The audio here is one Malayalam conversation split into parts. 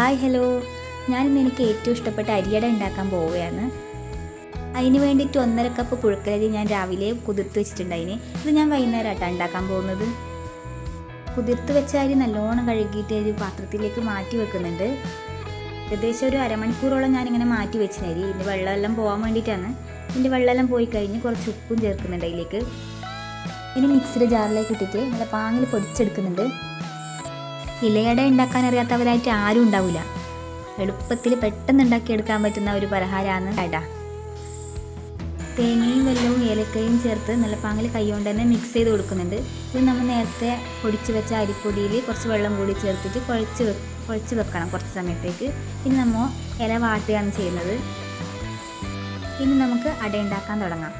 Hi hello. ഞാനിന്ന് എനിക്ക് ഏറ്റവും ഇഷ്ടപ്പെട്ട അരിയട ഉണ്ടാക്കാൻ പോവുകയാണ്. അതിന് വേണ്ടിയിട്ട് ഒന്നര കപ്പ് പുഴുക്കലരി ഞാൻ രാവിലെ കുതിർത്ത് വെച്ചിട്ടുണ്ട് വെച്ചിട്ടുണ്ടായിന്. ഇത് ഞാൻ വൈകുന്നേരമായിട്ടാണ് ഉണ്ടാക്കാൻ പോകുന്നത്. കുതിർത്ത് വെച്ച അരി നല്ലോണം കഴുകിയിട്ട് ഒരു പാത്രത്തിലേക്ക് മാറ്റി വെക്കുന്നുണ്ട്. ഏകദേശം ഒരു അരമണിക്കൂറോളം ഞാനിങ്ങനെ മാറ്റി വെച്ചിന് അരി. ഇതിന്റെ വെള്ളമെല്ലാം പോകാൻ വേണ്ടിയിട്ടാണ്. ഇതിന്റെ വെള്ളമെല്ലാം പോയി കഴിഞ്ഞ് കുറച്ച് ഉപ്പും ചേർക്കുന്നുണ്ട് അതിലേക്ക്. ഇനി മിക്സിയുടെ ജാറിലേക്ക് ഇട്ടിട്ട് നല്ല പാങ്ങിൽ പൊടിച്ചെടുക്കുന്നുണ്ട്. ഇലയട ഉണ്ടാക്കാൻ അറിയാത്തവരായിട്ട് ആരും ഉണ്ടാവില്ല എളുപ്പത്തിൽ പെട്ടെന്ന് ഉണ്ടാക്കിയെടുക്കാൻ പറ്റുന്ന ഒരു പലഹാരമാണ് അട. തേങ്ങയും വെല്ലവും ഏലക്കയും ചേർത്ത് നല്ല പാങ്ങിൽ കൈകൊണ്ട് തന്നെ മിക്സ് ചെയ്ത് കൊടുക്കുന്നുണ്ട്. ഇത് നമ്മൾ നേരത്തെ പൊടിച്ച് വെച്ച അരിപ്പൊടിയിൽ കുറച്ച് വെള്ളം കൂടി ചേർത്തിട്ട് കുഴച്ച് കുഴച്ച് വെക്കണം കുറച്ച് സമയത്തേക്ക്. ഇനി നമ്മൾ ഇല വാട്ടുകയാണ് ചെയ്യുന്നത്. ഇനി നമുക്ക് അട ഉണ്ടാക്കാൻ തുടങ്ങാം.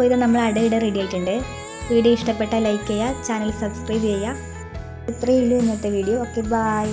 അപ്പോൾ ഇത് നമ്മൾ അടയിട റെഡി ആയിട്ടുണ്ട്. വീഡിയോ ഇഷ്ടപ്പെട്ടാൽ ലൈക്ക് ചെയ്യുക ചാനൽ സബ്സ്ക്രൈബ് ചെയ്യുക. ഇത്രയേ ഉള്ളൂ ഇന്നത്തെ വീഡിയോ ഓക്കെ ബായ്